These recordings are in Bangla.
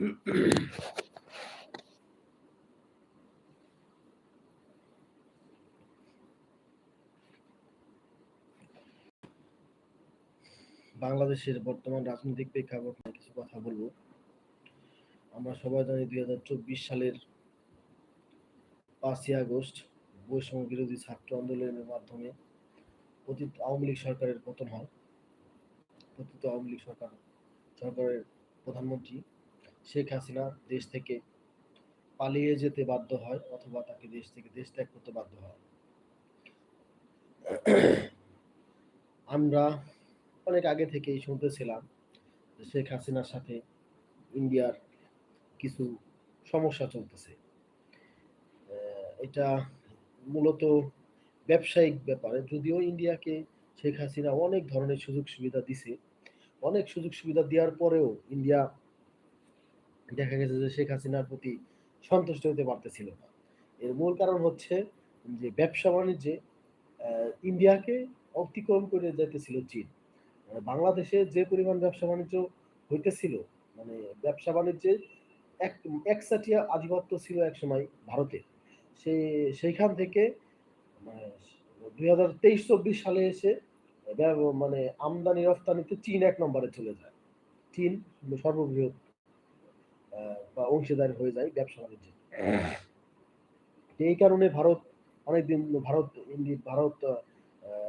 বাংলাদেশের বর্তমান রাজনৈতিক প্রেক্ষাপট নিয়ে কিছু কথা বলব। আমরা সবাই জানি দুই হাজার চব্বিশ সালের পাঁচই আগস্ট বৈষম্য বিরোধী ছাত্র আন্দোলনের মাধ্যমে অতীত আওয়ামী লীগ সরকারের পতন হয়। পতিত আওয়ামী লীগ সরকার, সরকারের প্রধানমন্ত্রী শেখ হাসিনা দেশ থেকে পালিয়ে যেতে বাধ্য হয় অথবা তাকে দেশ থেকে দেশ ত্যাগ করতে বাধ্য হয়। আমরা অনেক আগে থেকেই শুনতেছিলাম শেখ হাসিনার সাথে ইন্ডিয়ার কিছু সমস্যা চলতেছে। এটা মূলত ব্যবসায়িক ব্যাপারে। যদিও ইন্ডিয়াকে শেখ হাসিনা অনেক ধরনের সুযোগ সুবিধা দিছে, অনেক সুযোগ সুবিধা দেওয়ার পরেও ইন্ডিয়া দেখা গেছে যে শেখ হাসিনার প্রতি সন্তুষ্ট হতে পারতেছিল না। এর মূল কারণ হচ্ছে যে ব্যবসা বাণিজ্যে ইন্ডিয়াকে অতিক্রম করে যেতেছিল চীন। বাংলাদেশে যে পরিমাণ ব্যবসা বাণিজ্য হইতেছিল মানে ব্যবসা বাণিজ্যে এক একসাটিয়া আধিপত্য ছিল এক সময় ভারতে। সে, সেইখান থেকে মানে দুই হাজার তেইশ চব্বিশ সালে এসে মানে আমদানি রফতানিতে চীন এক নম্বরে চলে যায়। চীন সর্ববৃহৎ বা অংশীদার হয়ে যায় ব্যবসা বাণিজ্যে। এই কারণে ভারত অনেকদিন ভারত, ইন্ডি, ভারত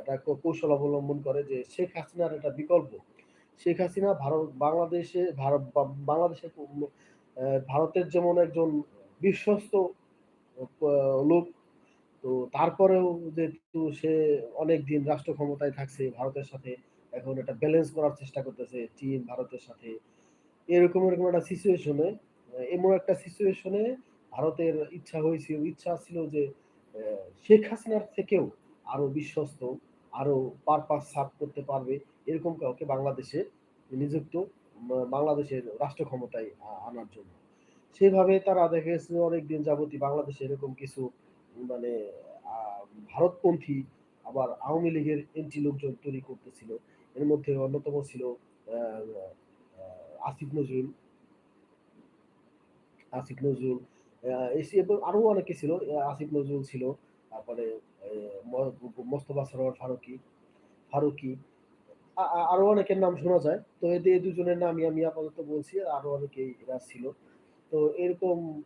একটা কৌশল অবলম্বন করে যে শেখ হাসিনার একটা বিকল্প। শেখ হাসিনা ভারত, বাংলাদেশে, ভারত, বা- বাংলাদেশের ভারতের যেমন একজন বিশ্বস্ত লোক, তো তারপরেও যেহেতু সে অনেক দিন রাষ্ট্র ক্ষমতায় থাকছে, ভারতের সাথে এখন এটা ব্যালেন্স করার চেষ্টা করতেছে, চীন, ভারতের সাথে। এরকম এরকম একটা সিচুয়েশনে এমন একটা সিচুয়েশনে ভারতের ইচ্ছা হয়েছিল, ইচ্ছা ছিল যে শেখ হাসিনার থেকেও আরও বিশ্বস্ত, আরও পারপাস সার্ভ করতে পারবে, এরকম কাউকে বাংলাদেশে নিযুক্ত বাংলাদেশের রাষ্ট্র ক্ষমতায় আনার জন্য। সেভাবে তারা দেখে গেছে অনেকদিন যাবতই বাংলাদেশে এরকম কিছু মানে ভারতপন্থী আবার আওয়ামী লীগের এন্টি লোকজন তৈরি করতেছিল। এর মধ্যে অন্যতম ছিল আসিফ নজরুল আসিফ নজরুল এবং আরও অনেকে ছিল আসিফ নজরুল ছিল, তারপরে মোস্তফা সরোয়ার ফারুকি ফারুকি, আ- আ- আরও অনেকের নাম শোনা যায়। তো এদের দুজনের নামই আমি আপাতত বলছি, আর আরও অনেকেই এরা ছিল। তো এরকম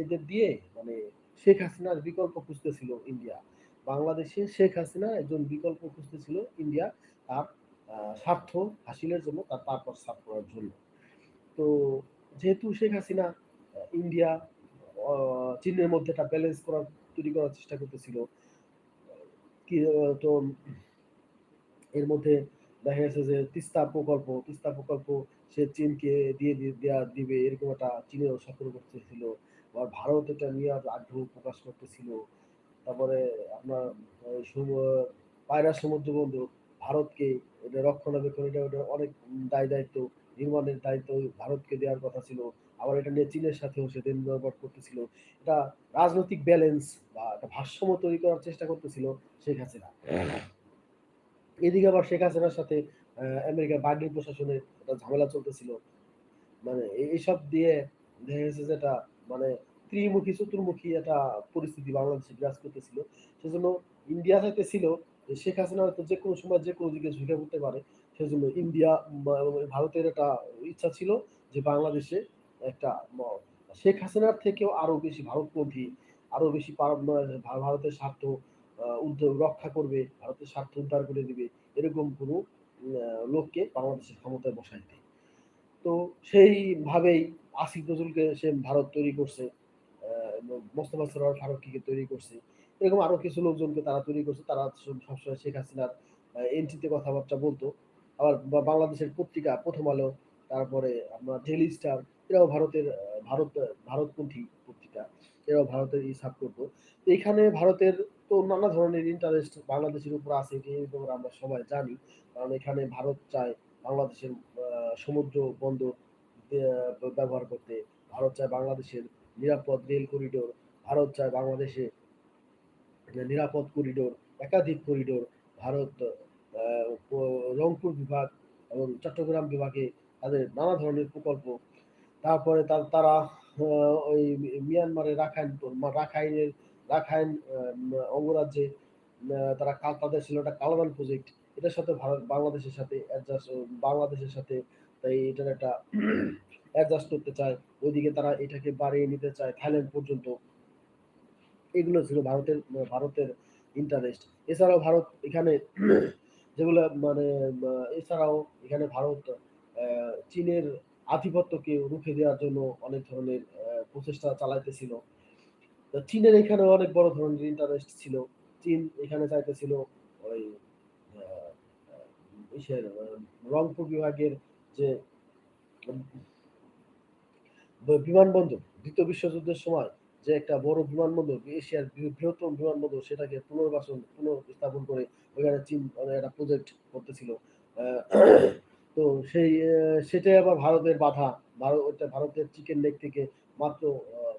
এদের দিয়ে মানে শেখ হাসিনার বিকল্প খুঁজতেছিল ইন্ডিয়া। বাংলাদেশে শেখ হাসিনা একজন বিকল্প খুঁজতেছিল ইন্ডিয়া তার স্বার্থ হাসিলের জন্য, তার তারপর সাফ করার জন্য। তো যেহেতু শেখ হাসিনা ইন্ডিয়া চীনের মধ্যে একটা ব্যালেন্স করার, তৈরি করার চেষ্টা করতেছিল, কি তো এর মধ্যে দেখা গেছে যে তিস্তা প্রকল্প তিস্তা প্রকল্প সে চীনকে দিয়ে দি- দেয়া, দিবে, এরকম একটা চীনেরও সতর্ক করতেছিল, আবার ভারত এটা নিয়ে আগ্রহ প্রকাশ করতেছিল, তারপরে আপনার পায়রা সমুদ্র বন্দর ভারতকে এটা রক্ষণাবেক্ষণ এটা ওটা অনেক দায় দায়িত্ব, নির্মাণের দায়িত্ব ভারতকে দেওয়ার কথা ছিল। আবার এটা নিয়ে চীনের সাথেও সে দিন করতেছিল। এটা রাজনৈতিক ব্যালেন্স বা একটা ভারসাম্য তৈরি করার চেষ্টা করতেছিল শেখ হাসিনা। এদিকে আবার শেখ হাসিনার সাথে আমেরিকার বাইডেন প্রশাসনের একটা ঝামেলা চলতেছিল। মানে এইসব দিয়ে দেখা গেছে যে এটা মানে ত্রিমুখী, চতুর্মুখী একটা পরিস্থিতি বাংলাদেশে বিরাজ করতেছিল। সেজন্য ইন্ডিয়া ছিল শেখ হাসিনা হয়তো যে কোনো সময় যে কোনো দিকে ঝুঁকে পড়তে পারে, সেজন্য ইন্ডিয়া ভারতের একটা ইচ্ছা ছিল যে বাংলাদেশে একটা শেখ হাসিনার থেকেও আরও বেশি ভারতপন্থী আরও বেশি ভারতের স্বার্থ রক্ষা করবে, ভারতের স্বার্থ উদ্ধার করে দিবে, এরকম কোনো লোককে বাংলাদেশের ক্ষমতায় বসাইতে তো সেইভাবেই আসিফ নজরুলকে সে ভারত তৈরি করছে মোস্তফা সরোয়ার ফারুকিকে তৈরি করছে। এরকম আরও কিছু লোকজনকে তারা তৈরি করছে, তারা সবসময় শেখ হাসিনার এন্ট্রিতে কথাবার্তা বলতো। আবার বাংলাদেশের পত্রিকা প্রথম আলো, তারপরে আপনার ডেলি স্টার এরাও ভারতের ভারত, ভারতপন্থী পত্রিকা, এরাও ভারতের ই সাপ করতো। এখানে ভারতের তো নানা ধরনের ইন্টারেস্ট বাংলাদেশের উপর আছে, এটি আমরা সবাই জানি। কারণ এখানে ভারত চায় বাংলাদেশের সমুদ্র বন্দর ব্যবহার করতে। ভারত চায় বাংলাদেশের নিরাপদ রেল করিডোর ভারত চায় বাংলাদেশে নিরাপদ করিডোর, একাধিক করিডোর ভারত রংপুর বিভাগ এবং চট্টগ্রাম বিভাগে তাদের নানা ধরনের প্রকল্প তারপরে তার ওই মিয়ানমারের রাখাইন, রাখাইনের, রাখাইন অঙ্গরাজ্যে তারা তাদের ছিল একটা কালামান প্রজেক্ট। এটার সাথে ভারত, বাংলাদেশের সাথে অ্যাডজাস্ট বাংলাদেশের সাথে তাই এটার একটা অ্যাডজাস্ট করতে চায়। ওইদিকে তারা এটাকে বাড়িয়ে নিতে চায় থাইল্যান্ড পর্যন্ত। এগুলো ছিল ভারতের ভারতের ইন্টারেস্ট। এছাড়াও ভারত এখানে যেগুলা মানে এছাড়াও এখানে ভারত চীনের আধিপত্যকে রুখে দেওয়ার জন্য অনেক ধরনের প্রচেষ্টা চালাইতেছিল। চীনের এখানে অনেক বড় ধরনের ইন্টারেস্ট ছিল। চীন এখানে চাইতেছিল ওই রংপুর বিভাগের যে বিমানবন্দর, দ্বিতীয় বিশ্বযুদ্ধের সময় যে একটা বড় বিমানবন্দর, এশিয়ার বৃহত্তম বিমানবন্দর, সেটাকে পুনর্বাসন পুনঃস্থাপন করে ওইখানে চীন মানে একটা প্রজেক্ট করতেছিল। তো সেই সেটাই আবার ভারতের বাধা। ভার ওইটা ভারতের চিকেন নেক থেকে মাত্র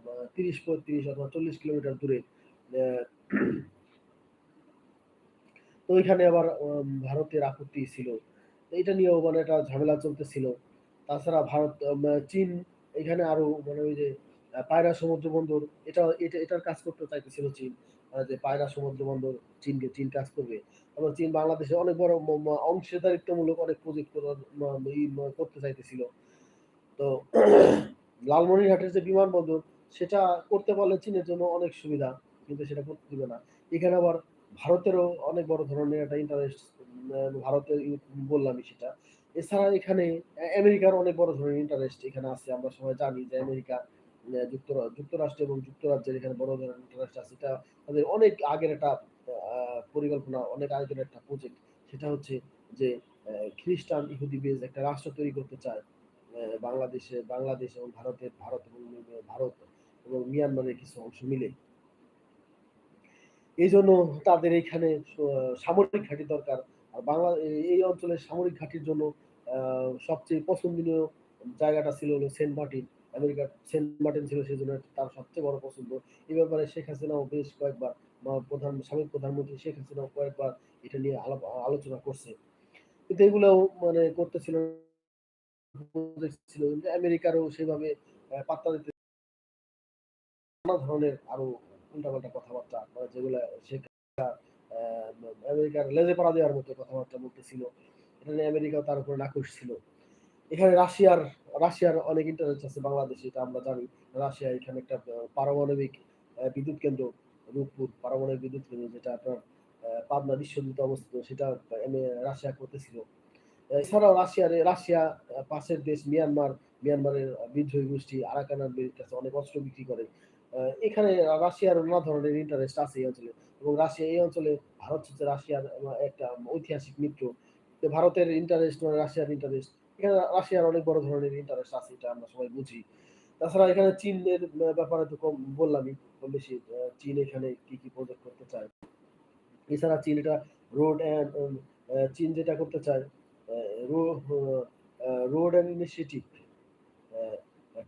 মা ৩০-৩৫ অথবা ৪০ কিলোমিটার দূরে তো ওইখানে আবার ভারতের আপত্তি ছিল। এটা নিয়েও মানে একটা ঝামেলা চলতেছিল। তাছাড়া ভারত চীন এখানে আরও মানে ওই যে পায়রা সমুদ্র বন্দর, এটা এটা, এটার কাজ করতে চাইতেছিল চীন। যে পায়রা সমুদ্র বন্দর চীনকে, চীন কাজ করবে। আবার চীন বাংলাদেশে অনেক বড় অংশীদারিত্বমূলক অনেক প্রজেক্ট করতে চাইতেছিল। তো লালমনিরহাটের যে বিমানবন্দর, সেটা করতে পারলে চীনের জন্য অনেক সুবিধা। কিন্তু সেটা করতে দিবে না। এখানে আবার ভারতেরও অনেক বড় ধরনের একটা ইন্টারেস্ট ভারতের বললামই সেটা। এছাড়া এখানে আমেরিকার অনেক বড় ধরনের ইন্টারেস্ট এখানে আছে। আমরা সবাই জানি যে আমেরিকা যুক্তরাষ্ট্র এবং যুক্তরাজ্যের এখানে বড় ধরনের ইন্টারেস্ট আছে। এটা তাদের অনেক আগের একটা পরিকল্পনা, অনেক আগের একটা প্রজেক্ট। সেটা হচ্ছে যে খ্রিস্টান ইহুদি বেস একটা রাষ্ট্র তৈরি করতে চায়। বাংলাদেশে বাংলাদেশ এবং ভারতের ভারত এবং ভারত এবং মিয়ানমারের কিছু অংশ মিলে। এই জন্য তাদের এখানে সামরিক ঘাঁটি দরকার। আর বাংলা এই অঞ্চলের সামরিক ঘাঁটির জন্য সবচেয়ে পছন্দনীয় জায়গাটা ছিল হলো সেন্ট মার্টিন। আমেরিকার সেন্ট মার্টিন ছিল সেজন্য তার সবচেয়ে বড় পছন্দ। এ ব্যাপারে শেখ হাসিনাও বেশ কয়েকবার প্রধান, সাবেক প্রধানমন্ত্রী শেখ হাসিনাও কয়েকবার এটা নিয়ে আলোচনা করছে। কিন্তু এগুলাও মানে করতেছিল ছিল আমেরিকারও সেভাবে পাত্তা দিতে নানা ধরনের আরও উল্টাপাল্টা কথাবার্তা মানে যেগুলা শেখ আমেরিকার লেজে-পাড়া দেওয়ার মতো কথাবার্তা বলতেছিল। এটা নিয়ে আমেরিকাও তার উপরে নাখুশ ছিল। এখানে রাশিয়ার রাশিয়ার অনেক ইন্টারেস্ট আছে বাংলাদেশে এটা আমরা জানি। রাশিয়া এখানে একটা পারমাণবিক বিদ্যুৎ কেন্দ্র রূপপুর পারমাণবিক বিদ্যুৎ কেন্দ্র যেটা আপনার পাবনা বিশ্ববিদ্যালয়ে অবস্থিত সেটা রাশিয়া করতেছিল। এছাড়াও রাশিয়ার রাশিয়া পাশের দেশ মিয়ানমার, মিয়ানমারের বিদ্রোহী গোষ্ঠী আরাকান আর্মির কাছে অনেক অস্ত্র বিক্রি করে। এখানে রাশিয়ার নানা ধরনের ইন্টারেস্ট আছে এই অঞ্চলে। এবং রাশিয়া এই অঞ্চলে ভারত হচ্ছে রাশিয়ার একটা ঐতিহাসিক মিত্র। ভারতের ইন্টারেস্ট মানে রাশিয়ার ইন্টারেস্ট। এখানে রাশিয়ার অনেক বড় ধরনের ইন্টারেস্ট আছে এটা আমরা সবাই বুঝি। তাছাড়া এখানে চীনের ব্যা ব্যাপারে তো কম বললামই কম বেশি। চীন এখানে কি, কি প্রজেক্ট করতে চায়। এছাড়া চীন এটা রোড অ্যান্ড চীন যেটা করতে চায় road and initiative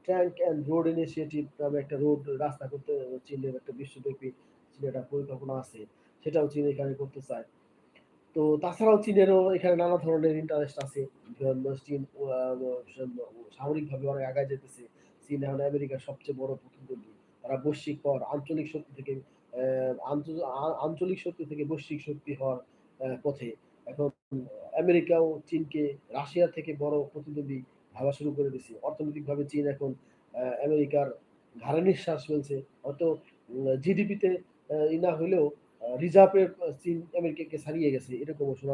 tank and road initiative নামে একটা রোড রাস্তা করতে চীনের একটা বিশ্বব্যাপী চীনের একটা পরিকল্পনা আছে। সেটাও চীন এখানে করতে চায়। তো তাছাড়াও চীনেরও এখানে নানা ধরনের ইন্টারেস্ট আছে। চীন সামরিকভাবে অনেক আগায় যেতেছে চীন এখন আমেরিকার সবচেয়ে বড় প্রতিদ্বন্দ্বী। তারা বৈশ্বিক পর আঞ্চলিক শক্তি থেকে আঞ্চলিক শক্তি থেকে বৈশ্বিক শক্তি হওয়ার পথে। এখন আমেরিকাও চীনকে রাশিয়া থেকে বড় প্রতিদ্বন্দ্বী ভাবা শুরু করে দিছে। অর্থনৈতিকভাবে চীন এখন আমেরিকার ঘাড়ে নিঃশ্বাস ফেলছে। হয়তো জিডিপিতে ই না হইলেও আ রিজার্ভ এর চীন আমেরিকাকে ছাড়িয়ে গেছে। এরকমও শোনা